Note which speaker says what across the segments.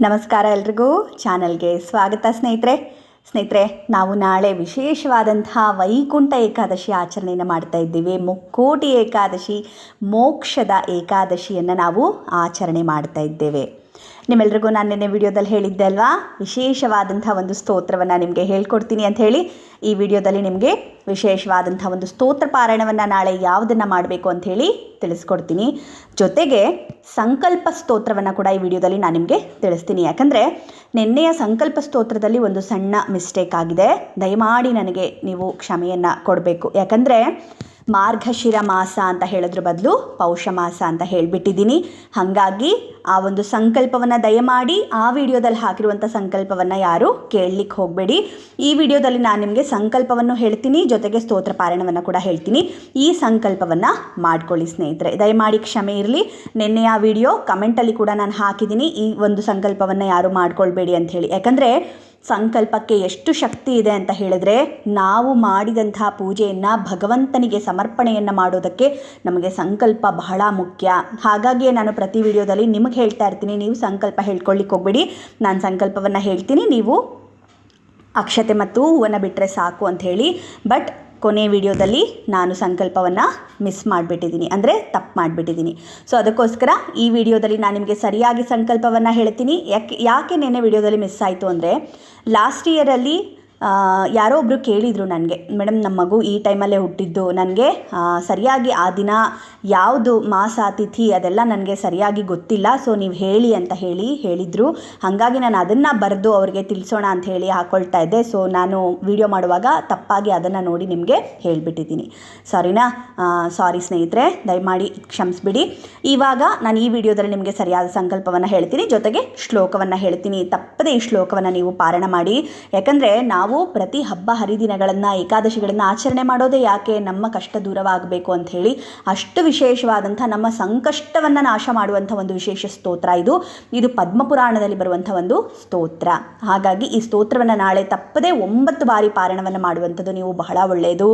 Speaker 1: ನಮಸ್ಕಾರ ಎಲ್ರಿಗೂ ಚಾನಲ್ಗೆ ಸ್ವಾಗತ ಸ್ನೇಹಿತರೆ. ಸ್ನೇಹಿತರೆ, ನಾವು ನಾಳೆ ವಿಶೇಷವಾದಂತಹ ವೈಕುಂಠ ಏಕಾದಶಿ ಆಚರಣೆಯನ್ನು ಮಾಡ್ತಾ ಇದ್ದೀವಿ. ಮುಕ್ಕೋಟಿ ಏಕಾದಶಿ, ಮೋಕ್ಷದ ಏಕಾದಶಿಯನ್ನು ನಾವು ಆಚರಣೆ ಮಾಡ್ತಾ ಇದ್ದೇವೆ. ನಿಮ್ಮೆಲ್ರಿಗೂ ನಾನು ನಿನ್ನೆ ವಿಡಿಯೋದಲ್ಲಿ ಹೇಳಿದ್ದೆ ಅಲ್ವಾ? ವಿಶೇಷವಾದಂಥ ಒಂದು ಸ್ತೋತ್ರವನ್ನು ನಿಮಗೆ ಹೇಳ್ಕೊಡ್ತೀನಿ ಅಂತ ಹೇಳಿ ಈ ವಿಡಿಯೋದಲ್ಲಿ ನಿಮಗೆ ವಿಶೇಷವಾದಂಥ ಒಂದು ಸ್ತೋತ್ರ ಪಾರಾಯಣವನ್ನು ನಾಳೆ ಯಾವುದನ್ನು ಮಾಡಬೇಕು ಅಂತ ಹೇಳಿ ತಿಳಿಸ್ಕೊಡ್ತೀನಿ. ಜೊತೆಗೆ ಸಂಕಲ್ಪ ಸ್ತೋತ್ರವನ್ನು ಕೂಡ ಈ ವಿಡಿಯೋದಲ್ಲಿ ನಾನು ನಿಮಗೆ ತಿಳಿಸ್ತೀನಿ. ಯಾಕಂದರೆ ನಿನ್ನೆಯ ಸಂಕಲ್ಪ ಸ್ತೋತ್ರದಲ್ಲಿ ಒಂದು ಸಣ್ಣ ಮಿಸ್ಟೇಕ್ ಆಗಿದೆ. ದಯಮಾಡಿ ನನಗೆ ನೀವು ಕ್ಷಮೆಯನ್ನು ಕೊಡಬೇಕು. ಯಾಕಂದರೆ ಮಾರ್ಗಶಿರ ಮಾಸ ಅಂತ ಹೇಳೋದ್ರ ಬದಲು ಪೌಷ ಮಾಸ ಅಂತ ಹೇಳಿಬಿಟ್ಟಿದ್ದೀನಿ. ಹಾಗಾಗಿ ಆ ಒಂದು ಸಂಕಲ್ಪವನ್ನು ದಯಮಾಡಿ ಆ ವಿಡಿಯೋದಲ್ಲಿ ಹಾಕಿರುವಂಥ ಸಂಕಲ್ಪವನ್ನು ಯಾರು ಕೇಳಲಿಕ್ಕೆ ಹೋಗಬೇಡಿ. ಈ ವಿಡಿಯೋದಲ್ಲಿ ನಾನು ನಿಮಗೆ ಸಂಕಲ್ಪವನ್ನು ಹೇಳ್ತೀನಿ, ಜೊತೆಗೆ ಸ್ತೋತ್ರ ಪಾರಾಯಣವನ್ನು ಕೂಡ ಹೇಳ್ತೀನಿ. ಈ ಸಂಕಲ್ಪವನ್ನು ಮಾಡ್ಕೊಳ್ಳಿ ಸ್ನೇಹಿತರೆ. ದಯಮಾಡಿ ಕ್ಷಮೆ ಇರಲಿ. ನಿನ್ನೆಯ ವಿಡಿಯೋ ಕಮೆಂಟಲ್ಲಿ ಕೂಡ ನಾನು ಹಾಕಿದ್ದೀನಿ. ಈ ಒಂದು ಸಂಕಲ್ಪವನ್ನು ಯಾರು ಮಾಡ್ಕೊಳ್ಬೇಡಿ ಅಂತ ಹೇಳಿ. ಯಾಕಂದರೆ ಸಂಕಲ್ಪಕ್ಕೆ ಎಷ್ಟು ಶಕ್ತಿ ಇದೆ ಅಂತ ಹೇಳಿದ್ರೆ ನಾವು ಮಾಡಿದಂತಹ ಪೂಜೆಯನ್ನು ಭಗವಂತನಿಗೆ ಸಮರ್ಪಣೆಯನ್ನು ಮಾಡೋದಕ್ಕೆ ನಮಗೆ ಸಂಕಲ್ಪ ಬಹಳ ಮುಖ್ಯ. ಹಾಗಾಗಿ ನಾನು ಪ್ರತಿ ವಿಡಿಯೋದಲ್ಲಿ ನಿಮಗೆ ಹೇಳ್ತಾ ಇರ್ತೀನಿ, ನೀವು ಸಂಕಲ್ಪ ಹೇಳ್ಕೊಳ್ಳಿಕ್ಕೆ ಹೋಗ್ಬೇಡಿ. ನಾನು ಸಂಕಲ್ಪವನ್ನು ಹೇಳ್ತೀನಿ, ನೀವು ಅಕ್ಷತೆ ಮತ್ತು ಹೂವನ್ನು ಬಿಟ್ಟರೆ ಸಾಕು ಅಂತ ಹೇಳಿ. ಬಟ್ ಕೊನೆ ವಿಡಿಯೋದಲ್ಲಿ ನಾನು ಸಂಕಲ್ಪವನ್ನು ಮಿಸ್ ಮಾಡಿಬಿಟ್ಟಿದ್ದೀನಿ. ಅಂದರೆ ತಪ್ಪು ಮಾಡಿಬಿಟ್ಟಿದ್ದೀನಿ. ಸೊ ಅದಕ್ಕೋಸ್ಕರ ಈ ವಿಡಿಯೋದಲ್ಲಿ ನಾನು ನಿಮಗೆ ಸರಿಯಾಗಿ ಸಂಕಲ್ಪವನ್ನು ಹೇಳ್ತೀನಿ. ಯಾಕೆ ಯಾಕೆ ನೆನೆ ವಿಡಿಯೋದಲ್ಲಿ ಮಿಸ್ ಆಯಿತು ಅಂದರೆ ಲಾಸ್ಟ್ ಇಯರಲ್ಲಿ ಯಾರೋ ಒಬ್ಬರು ಕೇಳಿದರು ನನಗೆ ಮೇಡಮ್ ನಮ್ಮ ಮಗು ಈ ಟೈಮಲ್ಲೇ ಹುಟ್ಟಿದ್ದು, ನನಗೆ ಸರಿಯಾಗಿ ಆ ದಿನ ಯಾವುದು ಮಾಸ, ತಿಥಿ ಅದೆಲ್ಲ ನನಗೆ ಸರಿಯಾಗಿ ಗೊತ್ತಿಲ್ಲ, ಸೊ ನೀವು ಹೇಳಿ ಅಂತ ಹೇಳಿ ಹೇಳಿದರು. ಹಾಗಾಗಿ ನಾನು ಅದನ್ನು ಬರೆದು ಅವ್ರಿಗೆ ತಿಳಿಸೋಣ ಅಂತ ಹೇಳಿ ಹಾಕ್ಕೊಳ್ತಾ ಇದ್ದೆ. ಸೊ ನಾನು ವಿಡಿಯೋ ಮಾಡುವಾಗ ತಪ್ಪಾಗಿ ಅದನ್ನು ನೋಡಿ ನಿಮಗೆ ಹೇಳಿಬಿಟ್ಟಿದ್ದೀನಿ. ಸಾರಿನಾ? ಸಾರಿ ಸ್ನೇಹಿತರೆ, ದಯಮಾಡಿ ಕ್ಷಮಿಸ್ಬಿಡಿ. ಇವಾಗ ನಾನು ಈ ವಿಡಿಯೋದಲ್ಲಿ ನಿಮಗೆ ಸರಿಯಾದ ಸಂಕಲ್ಪವನ್ನು ಹೇಳ್ತೀನಿ. ಜೊತೆಗೆ ಶ್ಲೋಕವನ್ನು ಹೇಳ್ತೀನಿ. ತಪ್ಪದೇ ಈ ಶ್ಲೋಕವನ್ನು ನೀವು ಪಾರಣ ಮಾಡಿ. ಯಾಕಂದರೆ ನಾವು ಪ್ರತಿ ಹಬ್ಬ ಹರಿದಿನಗಳನ್ನು, ಏಕಾದಶಿಗಳನ್ನು ಆಚರಣೆ ಮಾಡೋದೇ ಯಾಕೆ ನಮ್ಮ ಕಷ್ಟ ದೂರವಾಗಬೇಕು ಅಂತ ಹೇಳಿ ಅಷ್ಟು ವಿಶೇಷವಾದಂಥ ನಮ್ಮ ಸಂಕಷ್ಟವನ್ನು ನಾಶ ಮಾಡುವಂಥ ಒಂದು ವಿಶೇಷ ಸ್ತೋತ್ರ ಇದು. ಇದು ಪದ್ಮಪುರಾಣದಲ್ಲಿ ಬರುವಂಥ ಒಂದು ಸ್ತೋತ್ರ. ಹಾಗಾಗಿ ಈ ಸ್ತೋತ್ರವನ್ನು ನಾಳೆ ತಪ್ಪದೇ ಒಂಬತ್ತು ಬಾರಿ ಪಾರಾಯಣವನ್ನು ಮಾಡುವಂಥದ್ದು ನೀವು ಬಹಳ ಒಳ್ಳೆಯದು.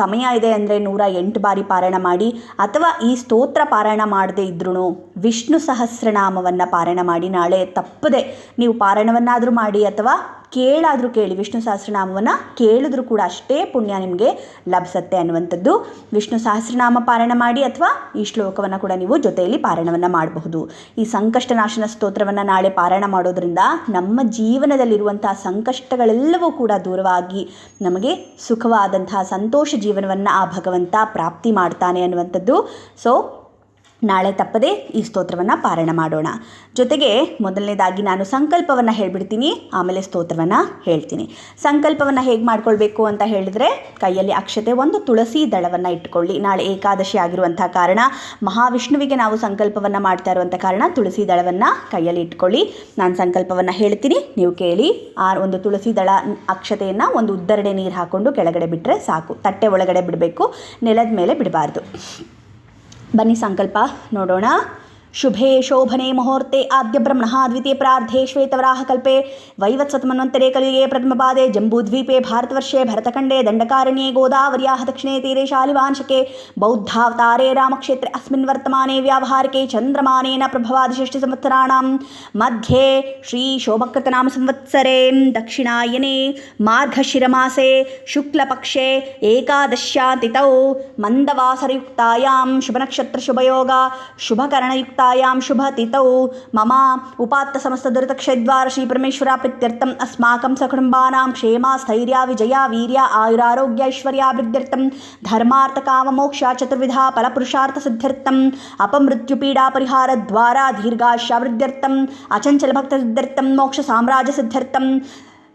Speaker 1: ಸಮಯ ಇದೆ ಅಂದರೆ ನೂರ ಎಂಟು ಬಾರಿ ಪಾರಾಯಣ ಮಾಡಿ, ಅಥವಾ ಈ ಸ್ತೋತ್ರ ಪಾರಾಯಣ ಮಾಡದೇ ಇದ್ರೂ ವಿಷ್ಣು ಸಹಸ್ರನಾಮವನ್ನು ಪಾರಾಯಣ ಮಾಡಿ ನಾಳೆ ತಪ್ಪದೆ ನೀವು ಪಾರಾಯಣವನ್ನಾದರೂ ಮಾಡಿ ಅಥವಾ ಕೇಳಾದರೂ ಕೇಳಿ ವಿಷ್ಣು ಸಹಸ್ರನಾಮವನ್ನು ಕೇಳಿದ್ರು ಕೂಡ ಅಷ್ಟೇ ಪುಣ್ಯ ನಿಮಗೆ ಲಭಿಸುತ್ತೆ ಅನ್ನುವಂಥದ್ದು. ವಿಷ್ಣು ಸಹಸ್ರನಾಮ ಪಾರಣ ಮಾಡಿ ಅಥವಾ ಈ ಶ್ಲೋಕವನ್ನು ಕೂಡ ನೀವು ಜೊತೆಯಲ್ಲಿ ಪಾರಾಯಣವನ್ನು ಮಾಡಬಹುದು. ಈ ಸಂಕಷ್ಟನಾಶನ ಸ್ತೋತ್ರವನ್ನು ನಾಳೆ ಪಾರಾಯಣ ಮಾಡೋದ್ರಿಂದ ನಮ್ಮ ಜೀವನದಲ್ಲಿರುವಂತಹ ಸಂಕಷ್ಟಗಳೆಲ್ಲವೂ ಕೂಡ ದೂರವಾಗಿ ನಮಗೆ ಸುಖವಾದಂತಹ ಸಂತೋಷ ಜೀವನವನ್ನು ಆ ಭಗವಂತ ಪ್ರಾಪ್ತಿ ಮಾಡ್ತಾನೆ ಅನ್ನುವಂಥದ್ದು. ಸೊ ನಾಳೆ ತಪ್ಪದೆ ಈ ಸ್ತೋತ್ರವನ್ನು ಪಾರಾಯಣ ಮಾಡೋಣ. ಜೊತೆಗೆ ಮೊದಲನೇದಾಗಿ ನಾನು ಸಂಕಲ್ಪವನ್ನು ಹೇಳಿಬಿಡ್ತೀನಿ, ಆಮೇಲೆ ಸ್ತೋತ್ರವನ್ನು ಹೇಳ್ತೀನಿ. ಸಂಕಲ್ಪವನ್ನು ಹೇಗೆ ಮಾಡ್ಕೊಳ್ಬೇಕು ಅಂತ ಹೇಳಿದರೆ, ಕೈಯಲ್ಲಿ ಅಕ್ಷತೆ ಒಂದು ತುಳಸಿ ದಳವನ್ನು ಇಟ್ಕೊಳ್ಳಿ ನಾಳೆ ಏಕಾದಶಿ ಆಗಿರುವಂಥ ಕಾರಣ, ಮಹಾವಿಷ್ಣುವಿಗೆ ನಾವು ಸಂಕಲ್ಪವನ್ನು ಮಾಡ್ತಾ ಇರುವಂಥ ಕಾರಣ ತುಳಸಿ ದಳವನ್ನು ಕೈಯಲ್ಲಿ ಇಟ್ಕೊಳ್ಳಿ ನಾನು ಸಂಕಲ್ಪವನ್ನು ಹೇಳ್ತೀನಿ, ನೀವು ಕೇಳಿ. ಆ ಒಂದು ತುಳಸಿ ದಳ ಅಕ್ಷತೆಯನ್ನು ಒಂದು ಉದ್ದರಡೆ ನೀರು ಹಾಕ್ಕೊಂಡು ಕೆಳಗಡೆ ಬಿಟ್ಟರೆ ಸಾಕು. ತಟ್ಟೆ ಒಳಗಡೆ ಬಿಡಬೇಕು, ನೆಲದ ಮೇಲೆ ಬಿಡಬಾರ್ದು. ಬನ್ನಿ ಸಂಕಲ್ಪ ನೋಡೋಣ. शुभे शोभने मुहूर्ते, आद्य आद्यब्रह्मणः द्वितीय प्रार्धे श्वेतवराहकल्पे वैवत्सतमन्वंतरे कलियुगे प्रथमपादे, जम्बूद्वीपे, भारतवर्षे भरतखंडे दंडकारण्ये गोदावर्याः, दक्षिणे तीरे, शालिवांशके, बौद्धावतारे, रामक्षेत्रे, अस्मिन् वर्तमाने व्यावहारिके चन्द्रमानेन प्रभवादिषष्टिसंवत्सराणां मध्ये, श्रीशोभकृतनाम संवत्सरे, दक्षिणायने मार्गशिरमासे शुक्लपक्षे एकादश्या तिथौ मन्दवासरयुक्तायां शुभनक्षत्रशुभयोगा शुभकरणयुक्ता शुभ शुभतिथौ मम उपात्तसमस्तदुरितक्षयद्वारश्रीपरमेश्वराप्रीत्यर्थम् अस्माकं सकुटुम्बानां क्षेमा, स्थैर्या, विजया, वीर्या आयुरारोग्यैश्वर्याभिवृद्ध्यर्थं धर्मार्थकाममोक्षा, चतुर्विधा, फलपुरुषार्थसिद्ध्यर्थम्। अपमृत्युपीडापरिहारद्वारा दीर्घाशावृद्ध्यर्थम् अचञ्चलभक्तसिद्ध्यर्थं मोक्षसाम्राज्यसिद्ध्यर्थं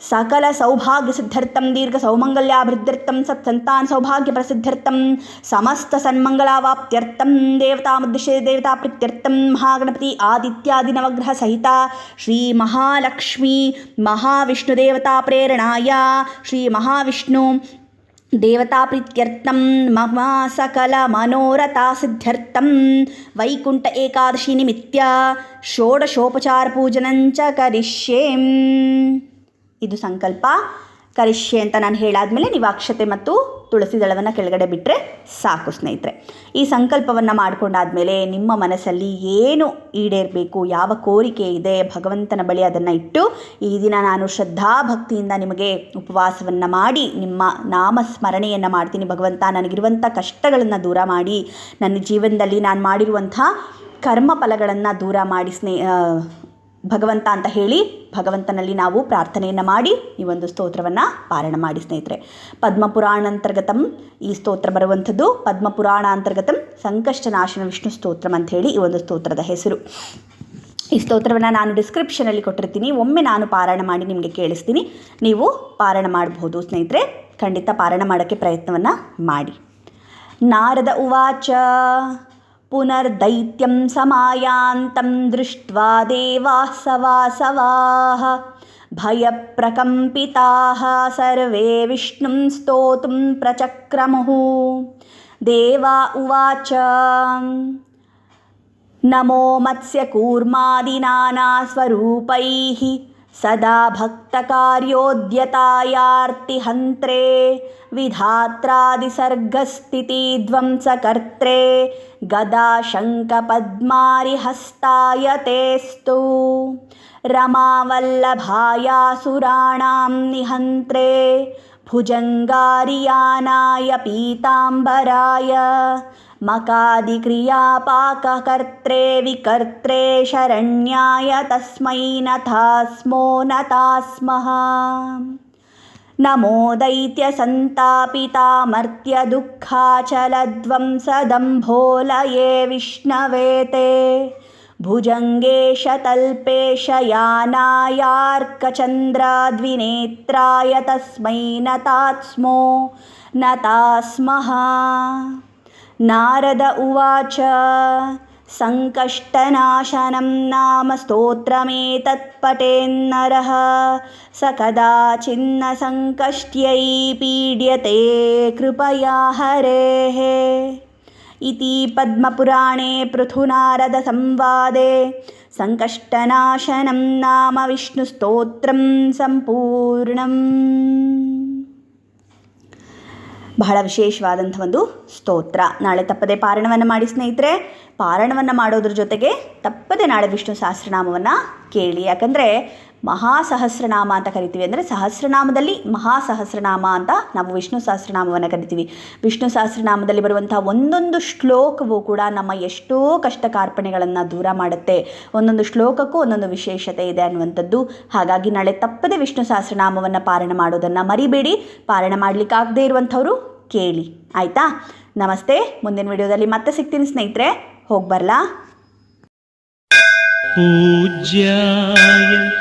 Speaker 1: సకల సౌభాగ్య సిద్ధార్థం దీర్ఘ సౌమంగళ్యాభివృద్ధ్యర్థం సత్సంతాన్ సౌభాగ్య ప్రసిద్ధ్యర్థం సమస్త సన్మంగళావాప్త్యర్థం దేవతాముద్దిశ్య దేవతా ప్రీత్యర్థం మహాగణపతి ఆదిత్యాది నవగ్రహ సహిత శ్రీ మహాలక్ష్మి మహావిష్ణుదేవతా ప్రేరణాయ శ్రీ మహావిష్ణు దేవతాప్రీత్యర్థం మమ సకల మనోరథా సిద్ధ్యర్థం వైకుంఠ ఏకాదశి నిమిత్య షోడశోపచార పూజనంచ కరిష్యేం. ಇದು ಸಂಕಲ್ಪ. ಕರಿಷ್ಯೆ ಅಂತ ನಾನು ಹೇಳಾದ್ಮೇಲೆ ನೀವು ಅಕ್ಷತೆ ಮತ್ತು ತುಳಸಿ ದಳವನ್ನು ಕೆಳಗಡೆ ಬಿಟ್ಟರೆ ಸಾಕು ಸ್ನೇಹಿತರೆ. ಈ ಸಂಕಲ್ಪವನ್ನು ಮಾಡಿಕೊಂಡಾದ್ಮೇಲೆ ನಿಮ್ಮ ಮನಸ್ಸಲ್ಲಿ ಏನು ಈಡೇರಬೇಕು ಯಾವ ಕೋರಿಕೆ ಇದೆ ಭಗವಂತನ ಬಳಿ ಅದನ್ನು ಇಟ್ಟು ಈ ದಿನ ನಾನು ಶ್ರದ್ಧಾ ಭಕ್ತಿಯಿಂದ ನಿಮಗೆ ಉಪವಾಸವನ್ನು ಮಾಡಿ ನಿಮ್ಮ ನಾಮ ಸ್ಮರಣೆಯನ್ನು ಮಾಡ್ತೀನಿ. ಭಗವಂತ ನನಗಿರುವಂಥ ಕಷ್ಟಗಳನ್ನು ದೂರ ಮಾಡಿ ನನ್ನ ಜೀವನದಲ್ಲಿ ನಾನು ಮಾಡಿರುವಂಥ ಕರ್ಮ ಫಲಗಳನ್ನು ದೂರ ಮಾಡಿ ಸ್ನೇ ಆ, ಭಗವಂತ ಅಂತ ಹೇಳಿ ಭಗವಂತನಲ್ಲಿ ನಾವು ಪ್ರಾರ್ಥನೆಯನ್ನು ಮಾಡಿ ಈ ಒಂದು ಸ್ತೋತ್ರವನ್ನು ಪಾರಣ ಮಾಡಿ ಸ್ನೇಹಿತರೆ. ಪದ್ಮಪುರಾಣಾಂತರ್ಗತಂ ಈ ಸ್ತೋತ್ರ ಬರುವಂಥದ್ದು. ಪದ್ಮಪುರಾಣಾಂತರ್ಗತಂ ಸಂಕಷ್ಟನಾಶನ ವಿಷ್ಣು ಸ್ತೋತ್ರಂ ಅಂತ ಹೇಳಿ ಈ ಒಂದು ಸ್ತೋತ್ರದ ಹೆಸರು. ಈ ಸ್ತೋತ್ರವನ್ನು ನಾನು ಡಿಸ್ಕ್ರಿಪ್ಷನಲ್ಲಿ ಕೊಟ್ಟಿರ್ತೀನಿ. ಒಮ್ಮೆ ನಾನು ಪಾರಾಯಣ ಮಾಡಿ ನಿಮಗೆ ಕೇಳಿಸ್ತೀನಿ. ನೀವು ಪಾರಣ ಮಾಡಬಹುದು ಸ್ನೇಹಿತರೆ. ಖಂಡಿತ ಪಾರಣ ಮಾಡೋಕ್ಕೆ ಪ್ರಯತ್ನವನ್ನು ಮಾಡಿ. ನಾರದ ಉವಾಚ पुनर्दैत्यं समायान्तं दृष्ट्वा देवाः सवासवाः भयप्रकम्पिताः सर्वे विष्णुं स्तोतुं प्रचक्रमुः। देवा उवाच नमो मत्स्यकूर्मादिनास्वरूपैः सदा भक्तकार्योद्यतायार्तिहन्त्रे विधात्रादिसर्गस्थितिध्वंसकर्त्रे गदाशङ्कपद्मारिहस्ताय तेस्तु रमावल्लभायासुराणां निहन्त्रे भुजङ्गारियानाय पीताम्बराय मकादिक्रियापाककर्त्रे विकर्त्रे शरण्याय तस्मै नथा स्मो नता स्मः नमो दैत्यसन्तापितामर्त्यदुःखाचलध्वंसदम्भोलये विष्णवे ते भुजङ्गेशतल्पेशयानायार्कचन्द्राद्विनेत्राय तस्मै नतात्स्मो नता स्मः नारद उवाच सङ्कष्टनाशनं नाम स्तोत्रमेतत्पठेन्नरः स कदाचिन्न सङ्कष्ट्यै पीड्यते कृपया हरेः इति पद्मपुराणे पृथुनारदसंवादे सङ्कष्टनाशनं नाम विष्णुस्तोत्रं सम्पूर्णम् ಬಹಳ ವಿಶೇಷವಾದಂಥ ಒಂದು ಸ್ತೋತ್ರ ನಾಳೆ ತಪ್ಪದೆ ಪಾರಣವನ್ನು ಮಾಡಿ ಸ್ನೇಹಿತರೆ ಪಾರಣವನ್ನು ಮಾಡೋದ್ರ ಜೊತೆಗೆ ತಪ್ಪದೆ ನಾಳೆ ವಿಷ್ಣು ಸಹಸ್ರನಾಮವನ್ನು ಕೇಳಿ ಯಾಕಂದರೆ ಮಹಾಸಹಸ್ರನಾಮ ಅಂತ ಕರಿತೀವಿ ಅಂದರೆ ಸಹಸ್ರನಾಮದಲ್ಲಿ ಮಹಾಸಹಸ್ರನಾಮ ಅಂತ ನಾವು ವಿಷ್ಣು ಸಹಸ್ರನಾಮವನ್ನು ಕರಿತೀವಿ. ವಿಷ್ಣು ಸಹಸ್ರನಾಮದಲ್ಲಿ ಬರುವಂಥ ಒಂದೊಂದು ಶ್ಲೋಕವೂ ಕೂಡ ನಮ್ಮ ಎಷ್ಟೋ ಕಷ್ಟ ಕಾರ್ಪಣೆಗಳನ್ನು ದೂರ ಮಾಡುತ್ತೆ. ಒಂದೊಂದು ಶ್ಲೋಕಕ್ಕೂ ಒಂದೊಂದು ವಿಶೇಷತೆ ಇದೆ ಅನ್ನುವಂಥದ್ದು. ಹಾಗಾಗಿ ನಾಳೆ ತಪ್ಪದೆ ವಿಷ್ಣು ಸಹಸ್ರನಾಮವನ್ನು ಪಾರಣ ಮಾಡೋದನ್ನು ಮರಿಬೇಡಿ. ಪಾರಣ ಮಾಡಲಿಕ್ಕಾಗದೇ ಇರುವಂಥವರು ಕೇಳಿ. ಆಯಿತಾ? ನಮಸ್ತೆ. ಮುಂದಿನ ವಿಡಿಯೋದಲ್ಲಿ ಮತ್ತೆ ಸಿಗ್ತೀನಿ ಸ್ನೇಹಿತರೆ. ಹೋಗಿ ಬರಲಾ?
Speaker 2: ಪೂಜ್ಯಾಯ